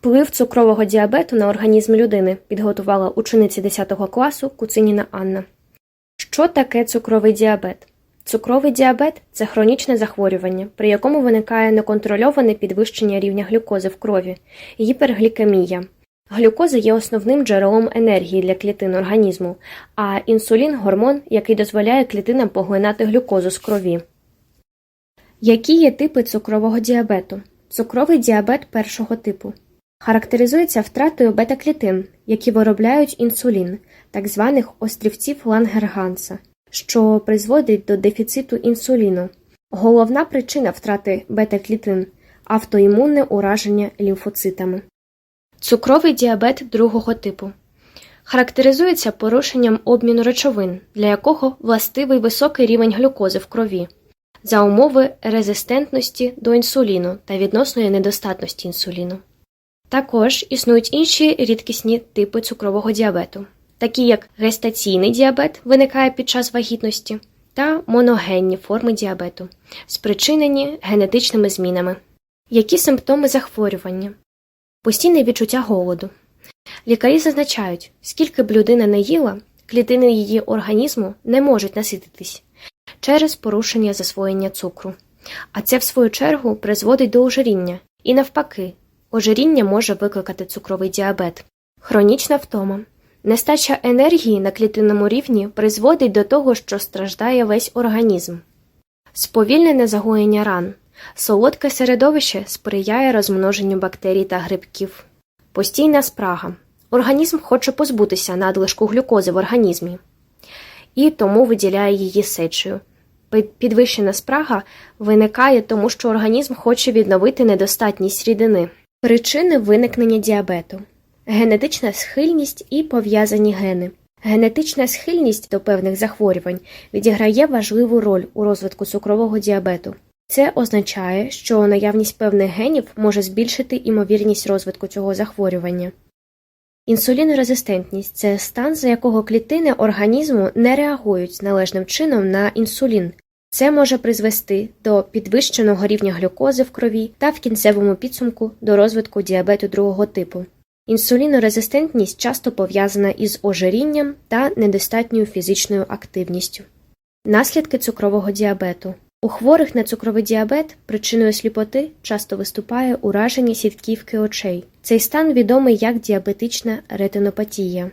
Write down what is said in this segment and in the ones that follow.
Вплив цукрового діабету на організм людини підготувала учениця 10 класу Куциніна Анна. Що таке цукровий діабет? Цукровий діабет це хронічне захворювання, при якому виникає неконтрольоване підвищення рівня глюкози в крові, гіперглікемія. Глюкоза є основним джерелом енергії для клітин організму, а інсулін гормон, який дозволяє клітинам поглинати глюкозу з крові. Які є типи цукрового діабету? Цукровий діабет першого типу характеризується втратою бета-клітин, які виробляють інсулін, так званих острівців Лангерганса, що призводить до дефіциту інсуліну. Головна причина втрати бета-клітин автоімунне ураження лімфоцитами. Цукровий діабет другого типу характеризується порушенням обміну речовин, для якого властивий високий рівень глюкози в крові за умови резистентності до інсуліну та відносної недостатності інсуліну. Також існують інші рідкісні типи цукрового діабету, такі як гестаційний діабет виникає під час вагітності, та моногенні форми діабету, спричинені генетичними змінами. Які симптоми захворювання? Постійне відчуття голоду. Лікарі зазначають, скільки б людина не їла, клітини її організму не можуть насититись через порушення засвоєння цукру. А це, в свою чергу, призводить до ожиріння. І навпаки, ожиріння може викликати цукровий діабет. Хронічна втома. Нестача енергії на клітинному рівні призводить до того, що страждає весь організм. Сповільнене загоєння ран. Солодке середовище сприяє розмноженню бактерій та грибків. Постійна спрага. Організм хоче позбутися надлишку глюкози в організмі і тому виділяє її сечею. Підвищена спрага виникає тому, що організм хоче відновити недостатність рідини. Причини виникнення діабету генетична схильність і пов'язані гени. Генетична схильність до певних захворювань відіграє важливу роль у розвитку цукрового діабету. Це означає, що наявність певних генів може збільшити імовірність розвитку цього захворювання. Інсулінорезистентність це стан, за якого клітини організму не реагують належним чином на інсулін. Це може призвести до підвищеного рівня глюкози в крові та в кінцевому підсумку до розвитку діабету другого типу. Інсулінорезистентність часто пов'язана із ожирінням та недостатньою фізичною активністю. Наслідки цукрового діабету у хворих на цукровий діабет причиною сліпоти часто виступає ураження сітківки очей. Цей стан відомий як діабетична ретинопатія.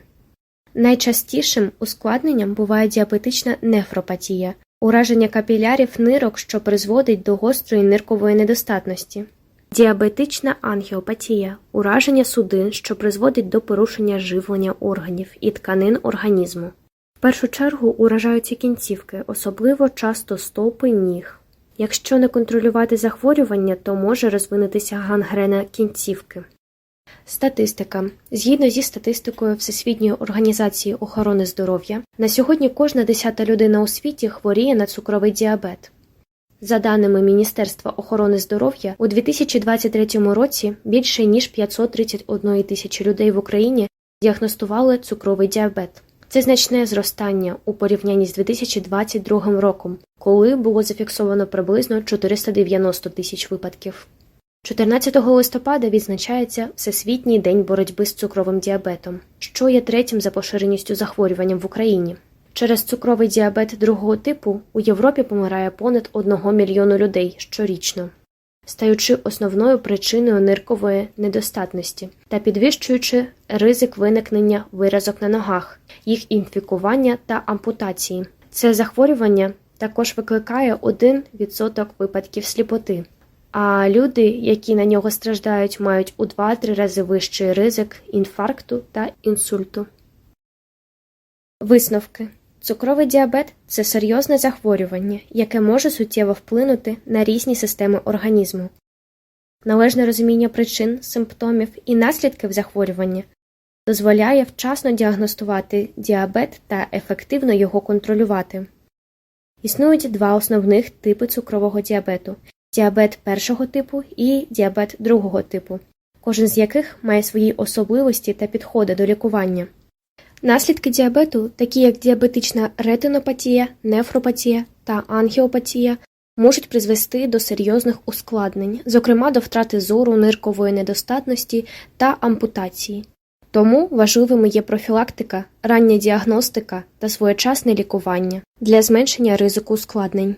Найчастішим ускладненням буває діабетична нефропатія, ураження капілярів нирок, що призводить до гострої ниркової недостатності. Діабетична ангіопатія ураження судин, що призводить до порушення живлення органів і тканин організму. В першу чергу уражаються кінцівки, особливо часто стопи ніг. Якщо не контролювати захворювання, то може розвинутися гангрена кінцівки. Статистика згідно зі статистикою Всесвітньої організації охорони здоров'я, на сьогодні кожна десята людина у світі хворіє на цукровий діабет. За даними Міністерства охорони здоров'я, у 2023 році більше ніж 531 тисячі людей в Україні діагностували цукровий діабет. Це значне зростання у порівнянні з 2022 роком, коли було зафіксовано приблизно 490 тисяч випадків. 14 листопада відзначається Всесвітній день боротьби з цукровим діабетом, що є третім за поширеністю захворюванням в Україні. Через цукровий діабет другого типу у Європі помирає понад 1 мільйону людей щорічно, стаючи основною причиною ниркової недостатності та підвищуючи ризик виникнення виразок на ногах, їх інфікування та ампутації. Це захворювання також викликає 1% випадків сліпоти. А люди, які на нього страждають, мають у 2-3 рази вищий ризик інфаркту та інсульту. Висновки Цукровий діабет це серйозне захворювання, яке може суттєво вплинути на різні системи організму. Належне розуміння причин, симптомів і наслідків захворювання дозволяє вчасно діагностувати діабет та ефективно його контролювати. Існують два основних типи цукрового діабету діабет першого типу і діабет другого типу, кожен з яких має свої особливості та підходи до лікування. Наслідки діабету, такі як діабетична ретинопатія, нефропатія та ангіопатія, можуть призвести до серйозних ускладнень, зокрема до втрати зору, ниркової недостатності та ампутації. Тому важливими є профілактика, рання діагностика та своєчасне лікування для зменшення ризику ускладнень.